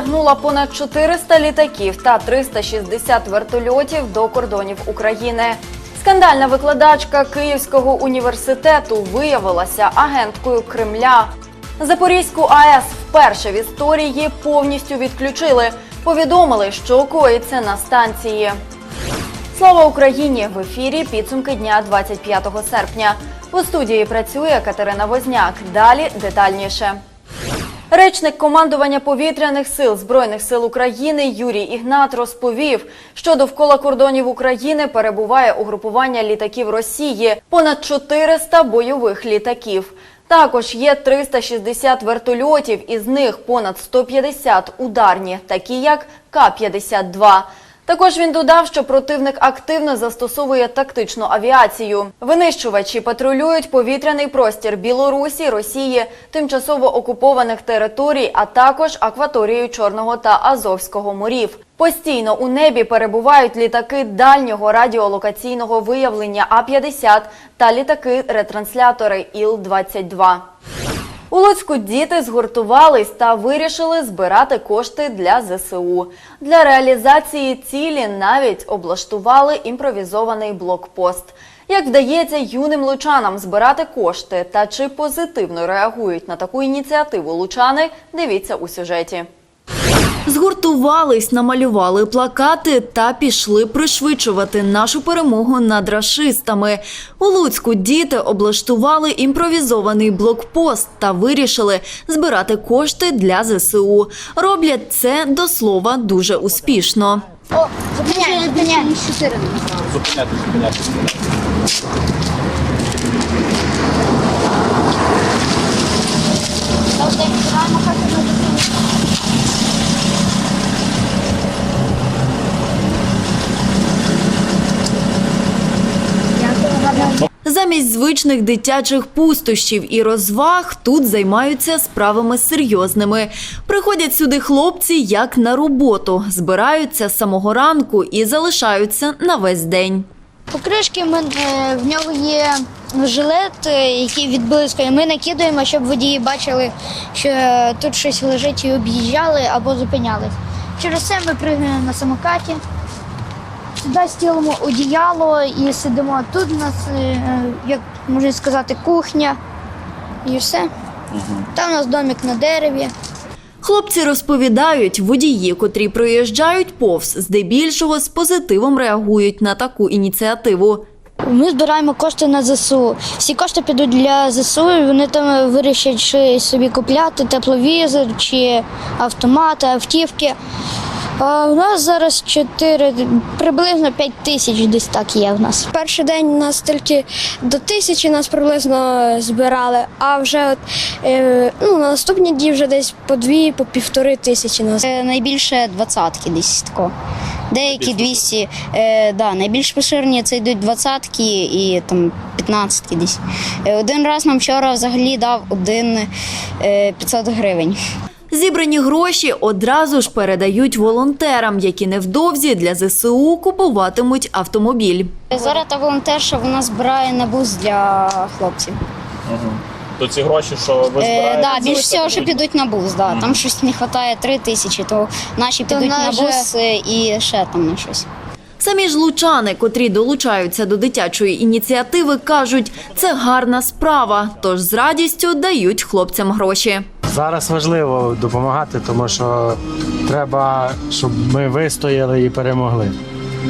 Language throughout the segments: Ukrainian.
Стягнула понад 400 літаків та 360 вертольотів до кордонів України. Скандальна викладачка Київського університету виявилася агенткою Кремля. Запорізьку АЕС вперше в історії повністю відключили. Повідомили, що коїться на станції. Слава Україні! В ефірі підсумки дня 25 серпня. У студії працює Катерина Возняк. Далі детальніше. Речник командування повітряних сил Збройних сил України Юрій Ігнат розповів, що довкола кордонів України перебуває угрупування літаків Росії понад 400 бойових літаків. Також є 360 вертольотів, із них понад 150 ударні, такі як К-52. Також він додав, що противник активно застосовує тактичну авіацію. Винищувачі патрулюють повітряний простір Білорусі, Росії, тимчасово окупованих територій, а також акваторію Чорного та Азовського морів. Постійно у небі перебувають літаки дальнього радіолокаційного виявлення А-50 та літаки-ретранслятори Іл-22. У Луцьку діти згуртувались та вирішили збирати кошти для ЗСУ. Для реалізації цілі навіть облаштували імпровізований блокпост. Як вдається юним лучанам збирати кошти та чи позитивно реагують на таку ініціативу лучани, дивіться у сюжеті. Згуртувались, намалювали плакати та пішли пришвидшувати нашу перемогу над рашистами. У Луцьку діти облаштували імпровізований блокпост та вирішили збирати кошти для ЗСУ. Роблять це до слова дуже успішно. О, зупиняй, зупиняй. Чотири. Зупиняти, зупиняти. Замість звичних дитячих пустощів і розваг тут займаються справами серйозними. Приходять сюди хлопці як на роботу, збираються з самого ранку і залишаються на весь день. Покришки е, в нього є жилет, е, який відблискує. Ми накидуємо, щоб водії бачили, що е, тут щось лежить і об'їжджали або зупинялись. Через це ми пригаємо на самокаті. Сюди стілимо одіяло і сидимо. Тут у нас, е, як можна сказати, кухня і все. Там у нас домик на дереві. Хлопці розповідають, водії, котрі проїжджають повз, здебільшого з позитивом реагують на таку ініціативу. Ми збираємо кошти на ЗСУ. Всі кошти підуть для ЗСУ, і вони там вирішать чи собі купляти тепловізор чи автомати, автівки. А у нас зараз 4, приблизно 5 тисяч десь так є в нас. Перший день у нас тільки до тисячі нас приблизно збирали, а вже от, е, ну, на наступні дні вже десь по дві, по півтори тисячі нас. Е, Найбільше двадцятки десь тако. Деякі 200, е, да, найбільш поширені це йдуть двадцятки і там п'ятнадцятки десь. Е, один раз нам вчора взагалі дав один е, 500 гривень. Зібрані гроші одразу ж передають волонтерам, які невдовзі для ЗСУ купуватимуть автомобіль. Зараз та волонтерша вона збирає на бус для хлопців. То ці гроші, що ви Е, да, більш всього, що підуть? на бус. Да. Там щось не вистачає 3 тисячі, то наші То підуть на наже- бус е, і ще там на щось. Самі ж лучани, котрі долучаються до дитячої ініціативи, кажуть, це гарна справа, тож з радістю дають хлопцям гроші. Зараз важливо допомагати, тому що треба, щоб ми вистояли і перемогли.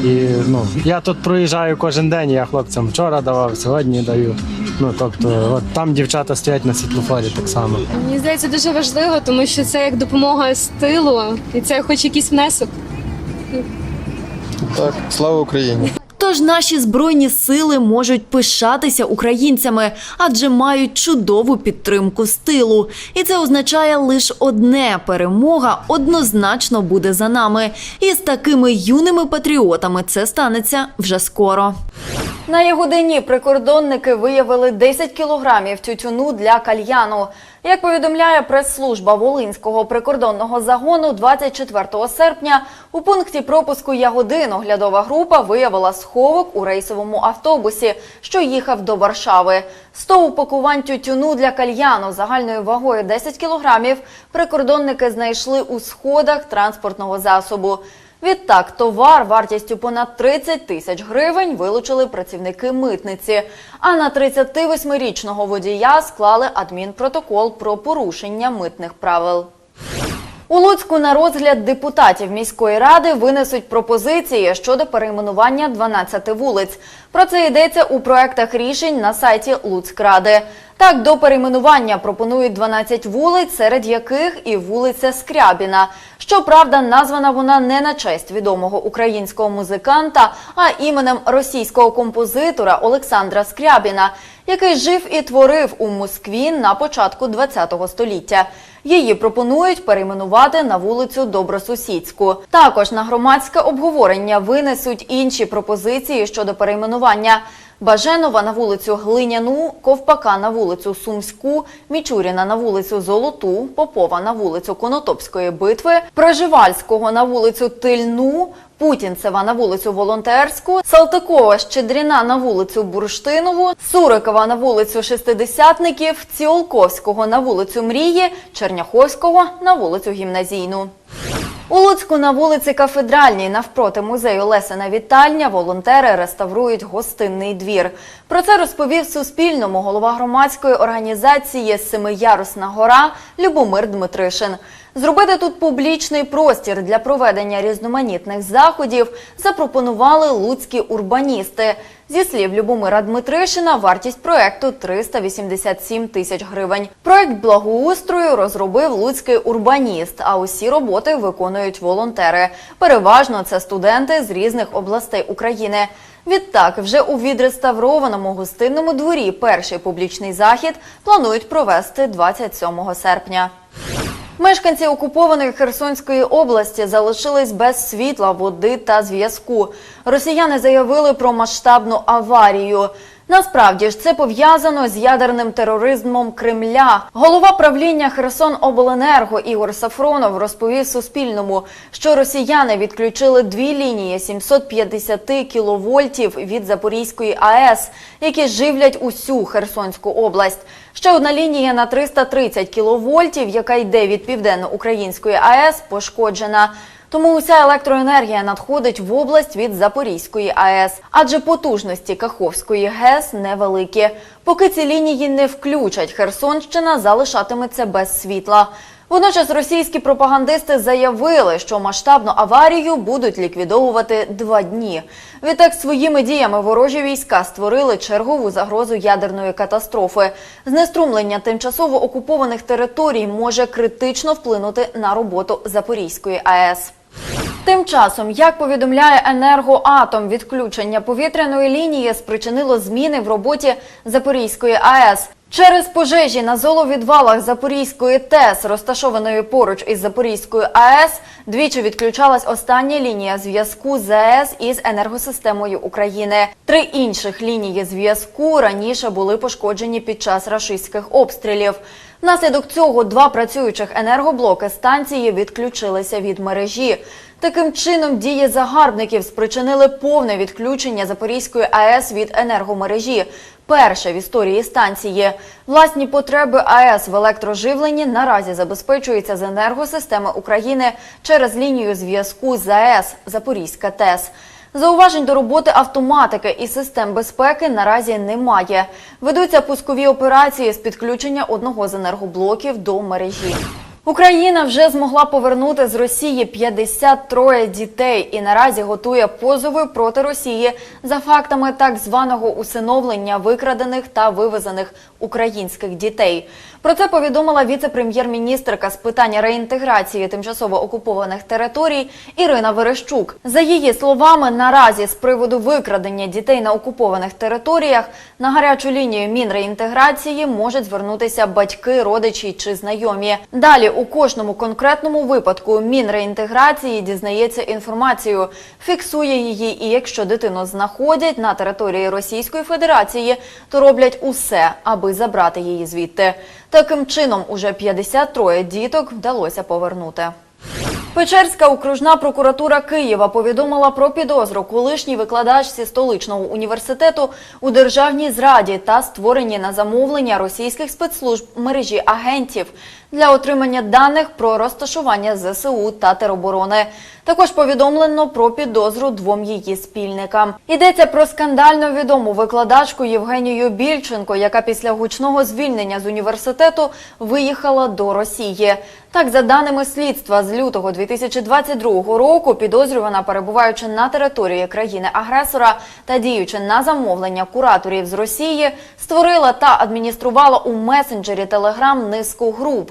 І ну я тут проїжджаю кожен день. Я хлопцям вчора давав, сьогодні даю. Ну тобто, от там дівчата стоять на світлофорі так само. Мені здається, дуже важливо, тому що це як допомога з тилу, і це хоч якийсь внесок. Так, слава Україні. Тож наші збройні сили можуть пишатися українцями, адже мають чудову підтримку з тилу. І це означає лише одне: перемога однозначно буде за нами. І з такими юними патріотами це станеться вже скоро. На Ягодині прикордонники виявили 10 кілограмів тютюну для кальяну. Як повідомляє прес-служба Волинського прикордонного загону, 24 серпня у пункті пропуску Ягодин оглядова група виявила сховок у рейсовому автобусі, що їхав до Варшави. 100 упакувань тютюну для кальяну загальною вагою 10 кілограмів прикордонники знайшли у сходах транспортного засобу. Відтак, товар вартістю понад 30 тисяч гривень вилучили працівники митниці. А на 38-річного водія склали адмінпротокол про порушення митних правил. У Луцьку на розгляд депутатів міської ради винесуть пропозиції щодо перейменування 12 вулиць. Про це йдеться у проектах рішень на сайті Луцькради. Так, до перейменування пропонують 12 вулиць, серед яких і вулиця Скрябіна. Щоправда, названа вона не на честь відомого українського музиканта, а іменем російського композитора Олександра Скрябіна, який жив і творив у Москві на початку ХХ століття. Її пропонують перейменувати на вулицю Добросусідську. Також на громадське обговорення винесуть інші пропозиції щодо перейменування. Баженова на вулицю Глиняну, Ковпака на вулицю Сумську, Мічуріна на вулицю Золоту, Попова на вулицю Конотопської битви, Проживальського на вулицю Тильну, Путінцева на вулицю Волонтерську, Салтикова Щедріна на вулицю Бурштинову, Сурикова на вулицю Шестидесятників, Ціолковського на вулицю Мрії, Черняховського на вулицю Гімназійну. У Луцьку на вулиці Кафедральній навпроти музею Лесена Вітальня волонтери реставрують гостинний двір. Про це розповів Суспільному голова громадської організації Семиярусна гора Любомир Дмитришин. Зробити тут публічний простір для проведення різноманітних заходів запропонували луцькі урбаністи. Зі слів Любомира Дмитришина, вартість проекту 387 тисяч гривень. Проект благоустрою розробив луцький урбаніст, а усі роботи виконують волонтери. Переважно це студенти з різних областей України. Відтак, вже у відреставрованому гостинному дворі перший публічний захід планують провести 27 серпня. Мешканці окупованої Херсонської області залишились без світла, води та зв'язку. Росіяни заявили про масштабну аварію. Насправді ж це пов'язано з ядерним тероризмом Кремля. Голова правління Херсонобленерго Ігор Сафронов розповів Суспільному, що росіяни відключили дві лінії 750 кіловольтів від Запорізької АЕС, які живлять усю Херсонську область. Ще одна лінія на 330 кіловольтів, яка йде від південно-української АЕС, пошкоджена. Тому уся електроенергія надходить в область від Запорізької АЕС, адже потужності Каховської ГЕС невеликі. Поки ці лінії не включать, Херсонщина залишатиметься без світла. Водночас російські пропагандисти заявили, що масштабну аварію будуть ліквідовувати два дні. Відтак своїми діями ворожі війська створили чергову загрозу ядерної катастрофи. Знеструмлення тимчасово окупованих територій може критично вплинути на роботу Запорізької АЕС. Тим часом, як повідомляє енергоатом, відключення повітряної лінії спричинило зміни в роботі Запорізької АЕС. Через пожежі на золовідвалах Запорізької ТЕС, розташованої поруч із Запорізькою АЕС, двічі відключалась остання лінія зв'язку ЗАЕС із енергосистемою України. Три інших лінії зв'язку раніше були пошкоджені під час рашистських обстрілів. Внаслідок цього два працюючих енергоблоки станції відключилися від мережі. Таким чином, дії загарбників спричинили повне відключення Запорізької АЕС від енергомережі. Перше в історії станції. Власні потреби АЕС в електроживленні наразі забезпечуються з енергосистеми України через лінію зв'язку з АЕС Запорізька ТЕС. Зауважень до роботи автоматики і систем безпеки наразі немає. Ведуться пускові операції з підключення одного з енергоблоків до мережі. Україна вже змогла повернути з Росії 53 дітей і наразі готує позови проти Росії за фактами так званого усиновлення викрадених та вивезених українських дітей. Про це повідомила віце-прем'єр-міністрка з питання реінтеграції тимчасово окупованих територій Ірина Верещук. За її словами, наразі з приводу викрадення дітей на окупованих територіях на гарячу лінію Мінреінтеграції можуть звернутися батьки, родичі чи знайомі. Далі у кожному конкретному випадку Мінреінтеграції дізнається інформацію, фіксує її, і якщо дитину знаходять на території Російської Федерації, то роблять усе, аби забрати її звідти. Таким чином, уже 53 діток вдалося повернути. Печерська окружна прокуратура Києва повідомила про підозру колишній викладачці столичного університету у державній зраді та створенні на замовлення російських спецслужб мережі агентів для отримання даних про розташування ЗСУ та тероборони. Також повідомлено про підозру двом її спільникам. Йдеться про скандально відому викладачку Євгенію Більченко, яка після гучного звільнення з університету виїхала до Росії. Так, за даними слідства, з лютого 2022 року підозрювана, перебуваючи на території країни-агресора та діючи на замовлення кураторів з Росії, створила та адмініструвала у месенджері Телеграм низку груп.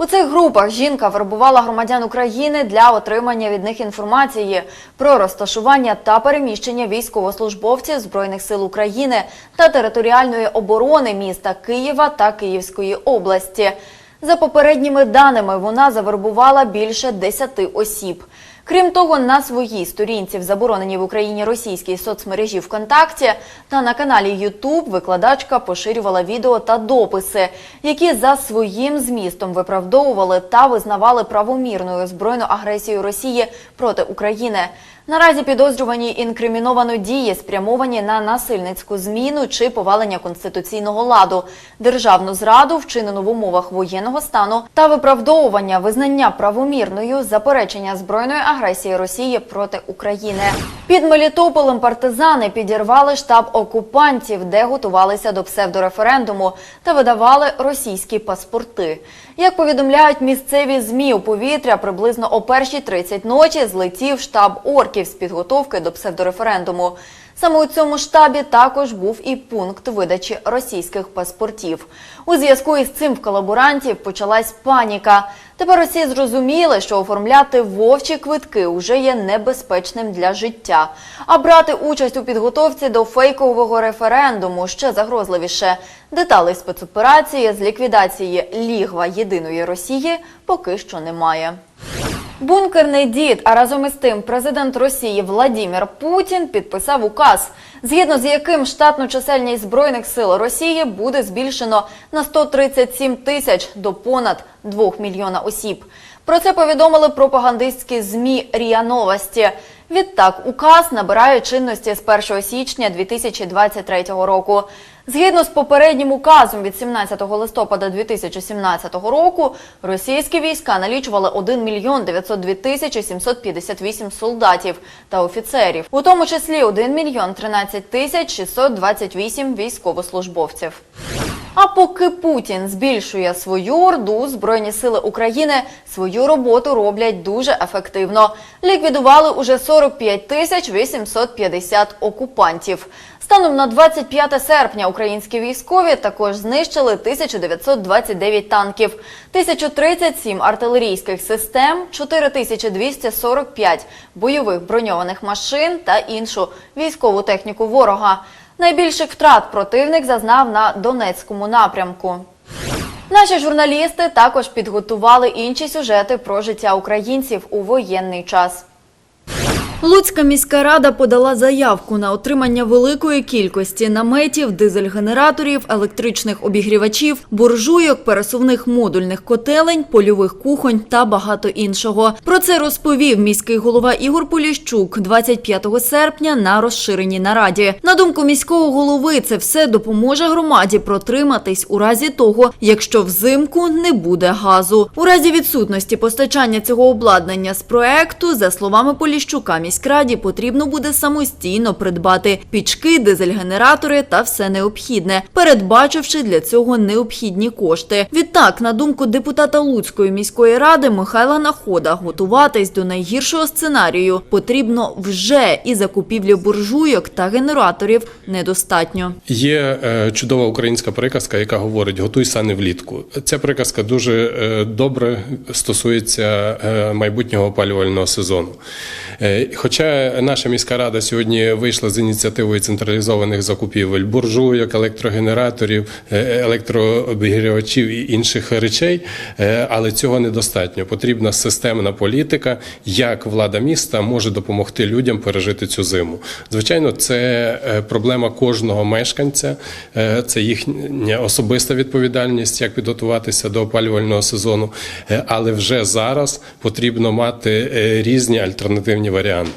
У цих групах жінка вербувала громадян України для отримання від них інформації про розташування та переміщення військовослужбовців Збройних сил України та територіальної оборони міста Києва та Київської області. За попередніми даними, вона завербувала більше 10 осіб. Крім того, на своїй сторінці в забороненій в Україні російській соцмережі ВКонтакті та на каналі Ютуб викладачка поширювала відео та дописи, які за своїм змістом виправдовували та визнавали правомірною збройну агресію Росії проти України. Наразі підозрювані інкриміновано дії, спрямовані на насильницьку зміну чи повалення конституційного ладу, державну зраду, вчинену в умовах воєнного стану та виправдовування визнання правомірною заперечення збройної агресії Росії проти України. Під Мелітополем партизани підірвали штаб окупантів, де готувалися до псевдореферендуму та видавали російські паспорти. Як повідомляють місцеві змі у повітря, приблизно о першій 30 ночі злетів штаб орків з підготовки до псевдореферендуму. Саме у цьому штабі також був і пункт видачі російських паспортів. У зв'язку із цим в колаборантів почалась паніка. Тепер усі зрозуміли, що оформляти вовчі квитки уже є небезпечним для життя. А брати участь у підготовці до фейкового референдуму ще загрозливіше. Деталей спецоперації з ліквідації лігва єдиної Росії поки що немає. Бункерний дід, а разом із тим президент Росії Владімір Путін підписав указ, згідно з яким штатну чисельність збройних сил Росії буде збільшено на 137 тисяч до понад 2 мільйона осіб. Про це повідомили пропагандистські змі РІА Новості. Відтак, указ набирає чинності з 1 січня 2023 року. Згідно з попереднім указом від 17 листопада 2017 року, російські війська налічували 1 мільйон 902 тисячі 758 солдатів та офіцерів, у тому числі 1 мільйон 13 тисяч 628 військовослужбовців. А поки Путін збільшує свою орду, Збройні сили України свою роботу роблять дуже ефективно. Ліквідували уже 45 тисяч 850 окупантів. Станом на 25 серпня українські військові також знищили 1929 танків, 1037 артилерійських систем, 4245 бойових броньованих машин та іншу військову техніку ворога. Найбільших втрат противник зазнав на Донецькому напрямку. Наші журналісти також підготували інші сюжети про життя українців у воєнний час. Луцька міська рада подала заявку на отримання великої кількості наметів, дизель-генераторів, електричних обігрівачів, буржуйок, пересувних модульних котелень, польових кухонь та багато іншого. Про це розповів міський голова Ігор Поліщук 25 серпня на розширеній нараді. На думку міського голови, це все допоможе громаді протриматись у разі того, якщо взимку не буде газу. У разі відсутності постачання цього обладнання з проекту, за словами Поліщука, міськраді потрібно буде самостійно придбати пічки, дизель-генератори та все необхідне, передбачивши для цього необхідні кошти. Відтак, на думку депутата Луцької міської ради Михайла Находа, готуватись до найгіршого сценарію потрібно вже і закупівлі буржуйок та генераторів недостатньо. Є е, чудова українська приказка, яка говорить готуй сани влітку. Ця приказка дуже е, добре стосується е, майбутнього опалювального сезону. Хоча наша міська рада сьогодні вийшла з ініціативою централізованих закупівель буржуйок, електрогенераторів, е, електрообігрівачів і інших речей, е, але цього недостатньо. Потрібна системна політика, як влада міста може допомогти людям пережити цю зиму. Звичайно, це е, проблема кожного мешканця, це їхня особиста відповідальність, як підготуватися до опалювального сезону. Але вже зараз потрібно мати різні альтернативні варіанти.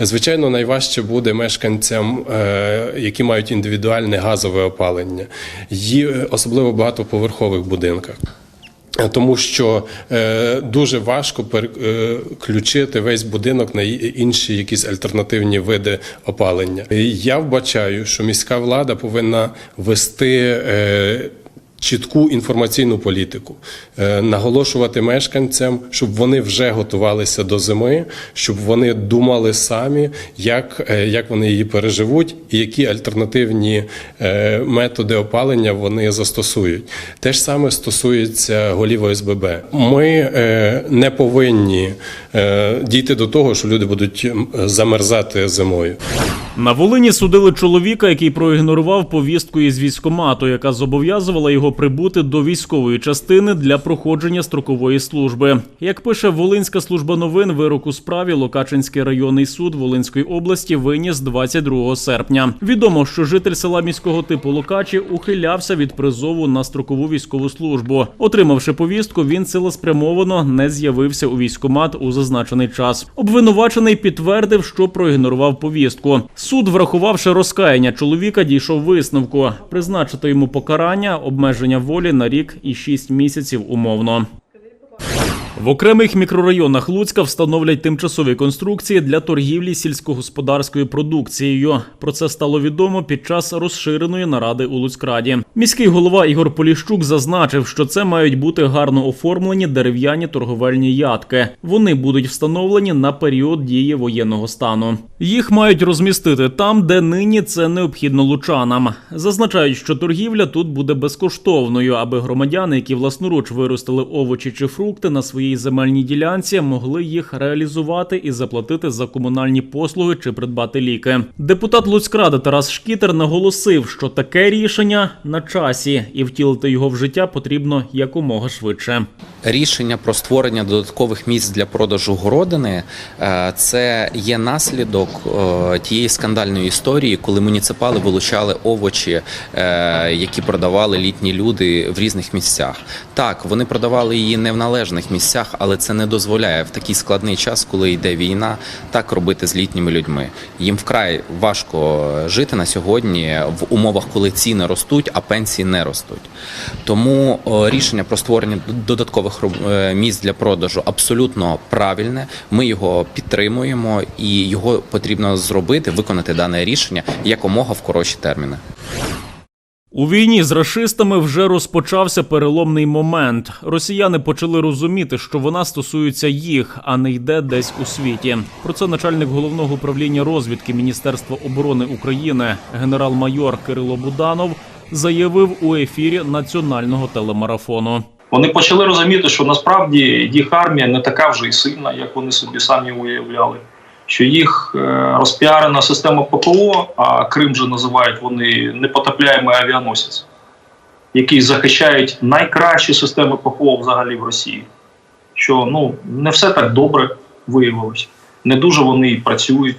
Звичайно, найважче буде мешканцям, е, які мають індивідуальне газове опалення, е, особливо багатоповерхових будинках. Тому що е, дуже важко переключити весь будинок на інші якісь альтернативні види опалення. Я вбачаю, що міська влада повинна вести. Е, Чітку інформаційну політику, Е, наголошувати мешканцям, щоб вони вже готувалися до зими, щоб вони думали самі, як, е, як вони її переживуть, і які альтернативні е, методи опалення вони застосують. Те ж саме стосується голів ОСББ. Ми не повинні дійти до того, що люди будуть замерзати зимою. На Волині судили чоловіка, який проігнорував повістку із військомату, яка зобов'язувала його прибути до військової частини для проходження строкової служби. Як пише Волинська служба новин, вирок у справі Локачинський районний суд Волинської області виніс 22 серпня. Відомо, що житель села міського типу Локачі ухилявся від призову на строкову військову службу. Отримавши повістку, він цілеспрямовано не з'явився у військомат у зазначений час. Обвинувачений підтвердив, що проігнорував повістку. Суд, врахувавши розкаяння чоловіка, дійшов висновку призначити йому покарання, обмеження волі на рік і шість місяців умовно. В окремих мікрорайонах Луцька встановлять тимчасові конструкції для торгівлі сільськогосподарською продукцією. Про це стало відомо під час розширеної наради у Луцькраді. Міський голова Ігор Поліщук зазначив, що це мають бути гарно оформлені дерев'яні торговельні ядки. Вони будуть встановлені на період дії воєнного стану. Їх мають розмістити там, де нині це необхідно лучанам. Зазначають, що торгівля тут буде безкоштовною, аби громадяни, які власноруч виростили овочі чи фрукти на своїй земельній ділянці, могли їх реалізувати і заплатити за комунальні послуги чи придбати ліки. Депутат Луцькради Тарас Шкітер наголосив, що таке рішення на часі, і втілити його в життя потрібно якомога швидше. Рішення про створення додаткових місць для продажу городини е, це є наслідок е, тієї скандальної історії, коли муніципали вилучали овочі, е, які продавали літні люди в різних місцях. Так, вони продавали її не в належних місцях, але це не дозволяє в такий складний час, коли йде війна, так робити з літніми людьми. Їм вкрай важко жити на сьогодні в умовах, коли ціни ростуть, а пенсії не ростуть. Тому рішення про створення додаткових е, місць для продажу абсолютно правильне. Ми його підтримуємо, і його потрібно зробити, виконати дане рішення якомога в коротші терміни. У війні з рашистами вже розпочався переломний момент. Росіяни почали розуміти, що вона стосується їх, а не йде десь у світі. Про це начальник головного управління розвідки Міністерства оборони України, генерал-майор Кирило Буданов, заявив у ефірі національного телемарафону. Вони почали розуміти, що насправді їх армія не така вже і сильна, як вони собі самі уявляли. Що їх е, розпіарена система ППО, а Крим же називають вони непотопляємий авіаносець, який захищають найкращі системи ППО взагалі в Росії. Що ну не все так добре виявилось, не дуже вони і працюють.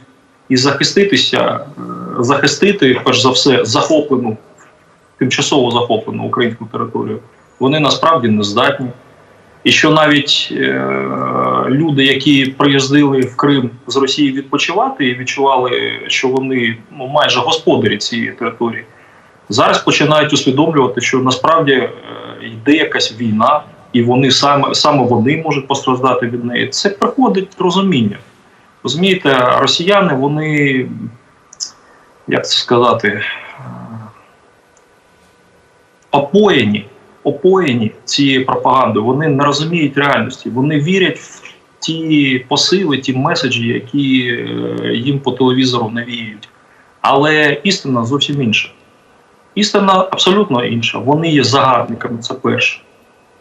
І захиститися, е, захистити, перш за все, захоплену, тимчасово захоплену українську територію вони насправді не здатні. І що навіть е, люди, які приїздили в Крим з Росії відпочивати і відчували, що вони ну, майже господарі цієї території, зараз починають усвідомлювати, що насправді е, йде якась війна, і вони саме, саме вони можуть постраждати від неї. Це приходить розуміння. Розумієте, росіяни, вони, як це сказати, е, опоєні опоєні цією пропагандою, вони не розуміють реальності, вони вірять в ті посили, ті меседжі, які е, їм по телевізору навіюють. Але істина зовсім інша. Істина абсолютно інша. Вони є загарбниками, це перше.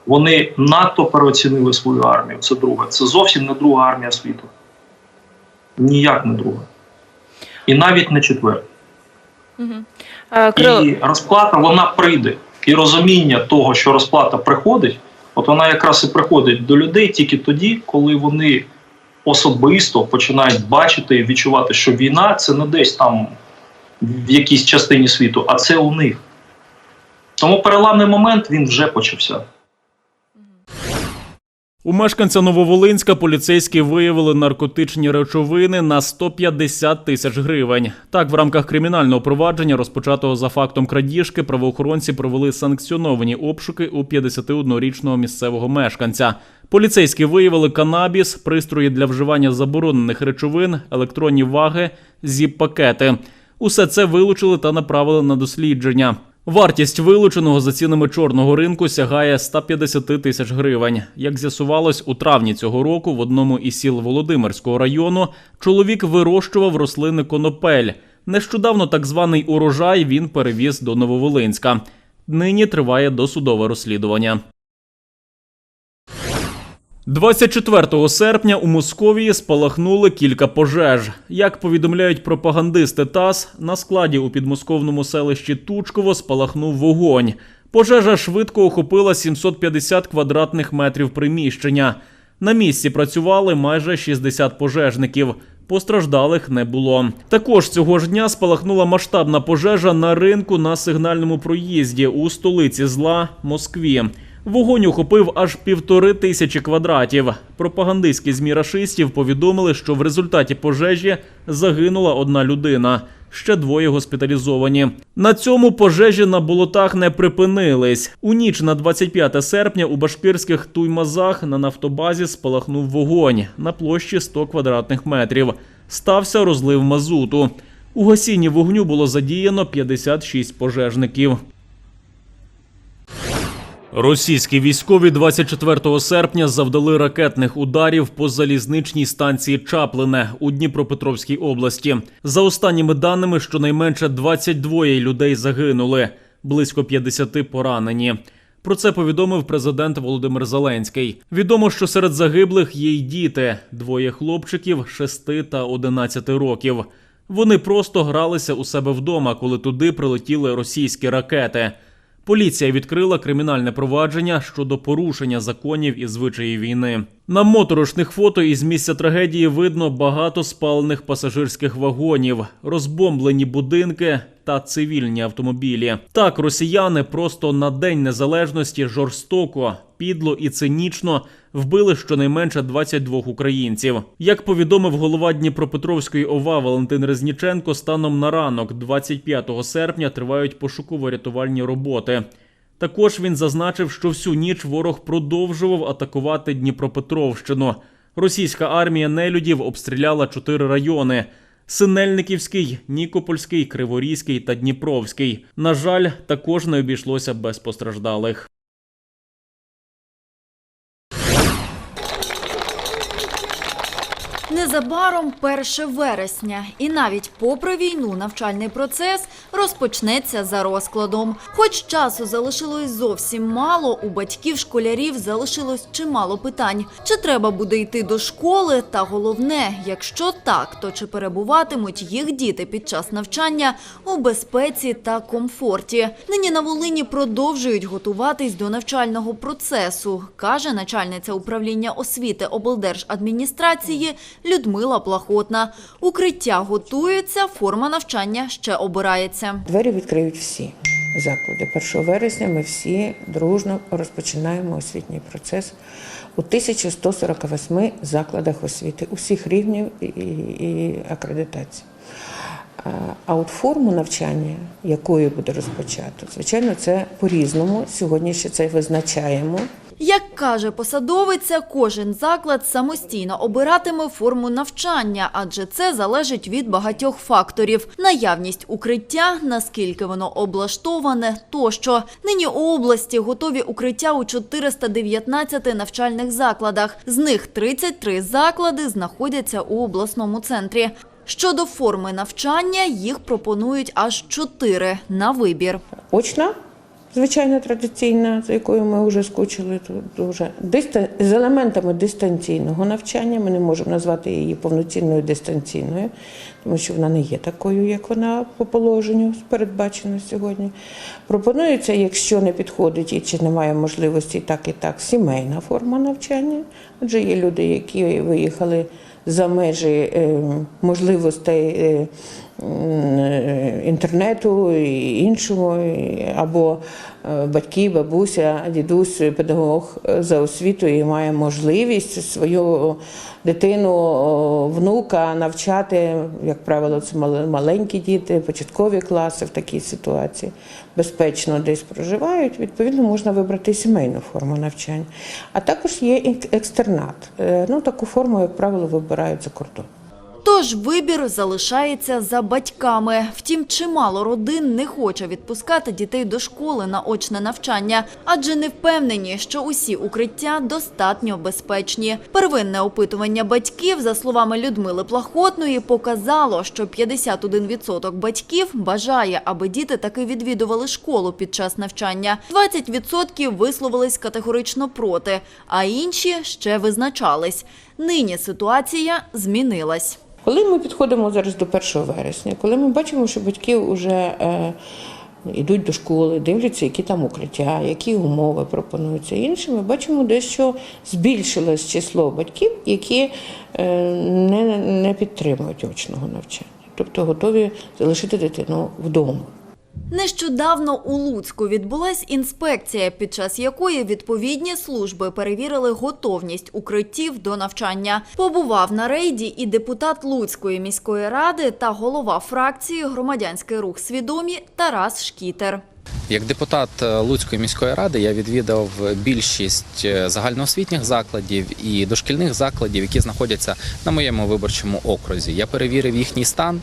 Вони надто переоцінили свою армію. Це друге. Це зовсім не друга армія світу. ніяк не друга. І навіть не четверта. Кирило, І розплата вона прийде. І розуміння того, що розплата приходить, от вона якраз і приходить до людей тільки тоді, коли вони особисто починають бачити і відчувати, що війна це не десь там в якійсь частині світу, а це у них. Тому переламний момент він вже почався. У мешканця Нововолинська поліцейські виявили наркотичні речовини на 150 тисяч гривень. Так, в рамках кримінального провадження, розпочатого за фактом крадіжки, правоохоронці провели санкціоновані обшуки у 51-річного місцевого мешканця. Поліцейські виявили канабіс, пристрої для вживання заборонених речовин, електронні ваги, зіп-пакети. Усе це вилучили та направили на дослідження. Вартість вилученого за цінами чорного ринку сягає 150 тисяч гривень. Як з'ясувалось, у травні цього року в одному із сіл Володимирського району чоловік вирощував рослини конопель. Нещодавно так званий урожай він перевіз до Нововолинська. Нині триває досудове розслідування. 24 серпня у Московії спалахнули кілька пожеж. Як повідомляють пропагандисти ТАСС, на складі у підмосковному селищі Тучково спалахнув вогонь. Пожежа швидко охопила 750 квадратних метрів приміщення. На місці працювали майже 60 пожежників. Постраждалих не було. Також цього ж дня спалахнула масштабна пожежа на ринку на сигнальному проїзді у столиці зла Москві. Вогонь охопив аж півтори тисячі квадратів. Пропагандистські змі рашистів повідомили, що в результаті пожежі загинула одна людина. Ще двоє госпіталізовані. На цьому пожежі на болотах не припинились. У ніч на 25 серпня у башкирських туймазах на нафтобазі спалахнув вогонь на площі 100 квадратних метрів. Стався розлив мазуту. У гасінні вогню було задіяно 56 пожежників. Російські військові 24 серпня завдали ракетних ударів по залізничній станції Чаплине у Дніпропетровській області. За останніми даними, щонайменше 22 людей загинули, близько 50 поранені. Про це повідомив президент Володимир Зеленський. Відомо, що серед загиблих є й діти: двоє хлопчиків 6 та 11 років. Вони просто гралися у себе вдома, коли туди прилетіли російські ракети. Поліція відкрила кримінальне провадження щодо порушення законів і звичаїв війни. На моторошних фото із місця трагедії видно багато спалених пасажирських вагонів, розбомблені будинки та цивільні автомобілі. Так, росіяни просто на день незалежності жорстоко, підло і цинічно вбили щонайменше 22 українців. Як повідомив голова Дніпропетровської ОВА Валентин Резніченко, станом на ранок, 25 серпня, тривають пошуково-рятувальні роботи. Також він зазначив, що всю ніч ворог продовжував атакувати Дніпропетровщину. Російська армія нелюдів обстріляла чотири райони: Синельниківський, Нікопольський, Криворізький та Дніпровський. На жаль, також не обійшлося без постраждалих. Незабаром 1 вересня, і навіть попри війну навчальний процес розпочнеться за розкладом. Хоч часу залишилось зовсім мало, у батьків школярів залишилось чимало питань: чи треба буде йти до школи? Та головне, якщо так, то чи перебуватимуть їх діти під час навчання у безпеці та комфорті? Нині на Волині продовжують готуватись до навчального процесу, каже начальниця управління освіти облдержадміністрації Людмила Плахотна. Укриття готується, форма навчання ще обирається. Двері відкриють всі заклади. 1 вересня ми всі дружно розпочинаємо освітній процес у 1148 закладах освіти усіх рівнів і, і, акредитації. А от форму навчання, якою буде розпочато, звичайно, це по-різному. Сьогодні ще це визначаємо. Як каже посадовиця, кожен заклад самостійно обиратиме форму навчання, адже це залежить від багатьох факторів: наявність укриття, наскільки воно облаштоване, тощо. Нині у області готові укриття у 419 навчальних закладах. З них 33 заклади знаходяться у обласному центрі. Щодо форми навчання, їх пропонують аж чотири на вибір. Очна звичайна традиційна, за якою ми вже скучили тут дуже. Диста... З елементами дистанційного навчання. Ми не можемо назвати її повноцінною дистанційною, тому що вона не є такою, як вона по положенню передбачена сьогодні. Пропонується, якщо не підходить і чи немає можливості так і так, сімейна форма навчання. Адже є люди, які виїхали за межі е, можливостей е, інтернету і іншого, або е, батьки, бабуся, дідусь, педагог е, за освітою має можливість свою дитину, внука навчати, як правило, це мал- маленькі діти, початкові класи в такій ситуації безпечно десь проживають. Відповідно, можна вибрати сімейну форму навчання. А також є ек- екстернат. Е, Ну, таку форму, як правило, вибирають за кордон. Тож вибір залишається за батьками. Втім, чимало родин не хоче відпускати дітей до школи на очне навчання, адже не впевнені, що усі укриття достатньо безпечні. Первинне опитування батьків, за словами Людмили Плахотної, показало, що 51% батьків бажає, аби діти таки відвідували школу під час навчання. 20% висловились категорично проти, а інші ще визначались. Нині ситуація змінилась. Коли ми підходимо зараз до 1 вересня, коли ми бачимо, що батьки вже е, йдуть до школи, дивляться, які там укриття, які умови пропонуються іншим, ми бачимо дещо збільшилось число батьків, які е, не, не підтримують очного навчання, тобто готові залишити дитину вдома. Нещодавно у Луцьку відбулась інспекція, під час якої відповідні служби перевірили готовність укриттів до навчання. Побував на рейді і депутат Луцької міської ради та голова фракції Громадянський рух свідомі Тарас Шкітер. Як депутат е, Луцької міської ради я відвідав більшість е, загальноосвітніх закладів і дошкільних закладів, які знаходяться на моєму виборчому окрузі. Я перевірив їхній стан,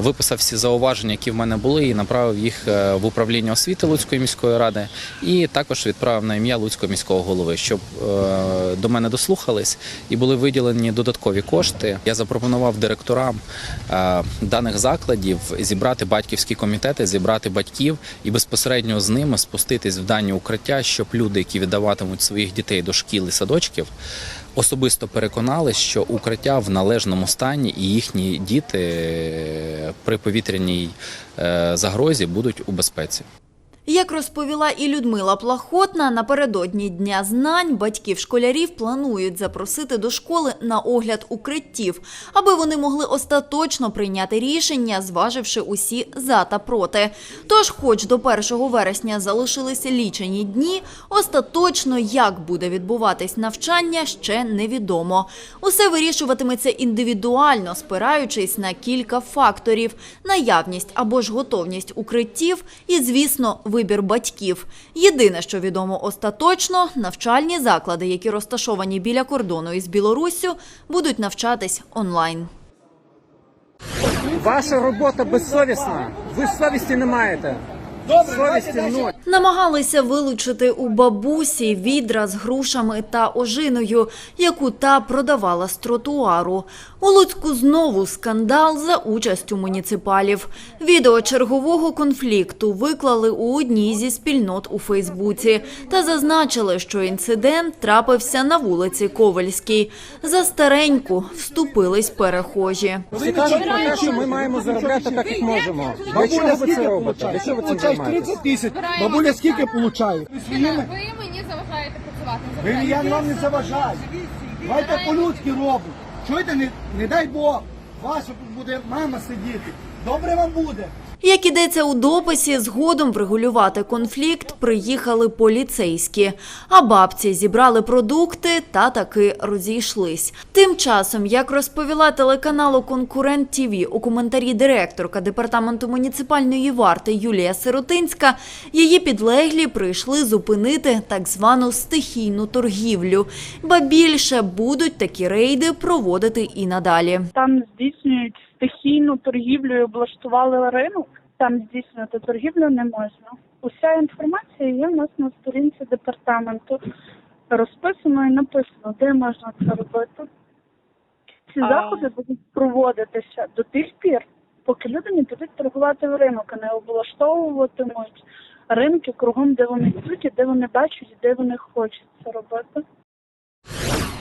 виписав всі зауваження, які в мене були, і направив їх е, в управління освіти Луцької міської ради, і також відправив на ім'я Луцького міського голови, щоб е, до мене дослухались і були виділені додаткові кошти. Я запропонував директорам е, даних закладів зібрати батьківські комітети, зібрати батьків і безпосередньо з ними спуститись в дані укриття, щоб люди, які віддаватимуть своїх дітей до шкіл і садочків, особисто переконались, що укриття в належному стані і їхні діти при повітряній е, загрозі будуть у безпеці. Як розповіла і Людмила Плахотна, напередодні Дня знань батьків школярів планують запросити до школи на огляд укриттів, аби вони могли остаточно прийняти рішення, зваживши усі за та проти. Тож, хоч до 1 вересня залишилися лічені дні, остаточно як буде відбуватись навчання, ще невідомо. Усе вирішуватиметься індивідуально, спираючись на кілька факторів: наявність або ж готовність укриттів і, звісно, вибір батьків. Єдине, що відомо остаточно, навчальні заклади, які розташовані біля кордону із Білоруссю, будуть навчатись онлайн. Ваша робота безсовісна. Ви совісті не маєте. Совісті. Намагалися вилучити у бабусі відра з грушами та ожиною, яку та продавала з тротуару. У Луцьку знову скандал за участю муніципалів. Відео чергового конфлікту виклали у одній зі спільнот у Фейсбуці та зазначили, що інцидент трапився на вулиці Ковальській. За стареньку вступились перехожі. Всі кажуть про те, що ми маємо заробляти так, як можемо. Для чого ви це робите? Для чого ви цим займаєтесь? тисяч. Бабуля скільки получає? Ви мені заважаєте працювати. Ви я вам не заважаю. Давайте по-людськи робимо. Чуєте, не, не дай Бог, ваша тут буде мама сидіти. Добре вам буде. Як ідеться у дописі, згодом врегулювати конфлікт приїхали поліцейські, а бабці зібрали продукти та таки розійшлись. Тим часом, як розповіла телеканалу Конкурент ТІВІ у коментарі директорка департаменту муніципальної варти Юлія Сиротинська, її підлеглі прийшли зупинити так звану стихійну торгівлю. Ба більше будуть такі рейди проводити і надалі. Там здійснюють стихійну торгівлю і облаштували ринок. Там здійснювати торгівлю не можна. Уся інформація є в нас на сторінці департаменту. Розписано і написано, де можна це робити. Ці заходи будуть проводитися до тих пір, поки люди не підуть торгувати в ринок, а не облаштовуватимуть ринки кругом, де вони йдуть, і де вони бачать, де вони хочуть це робити.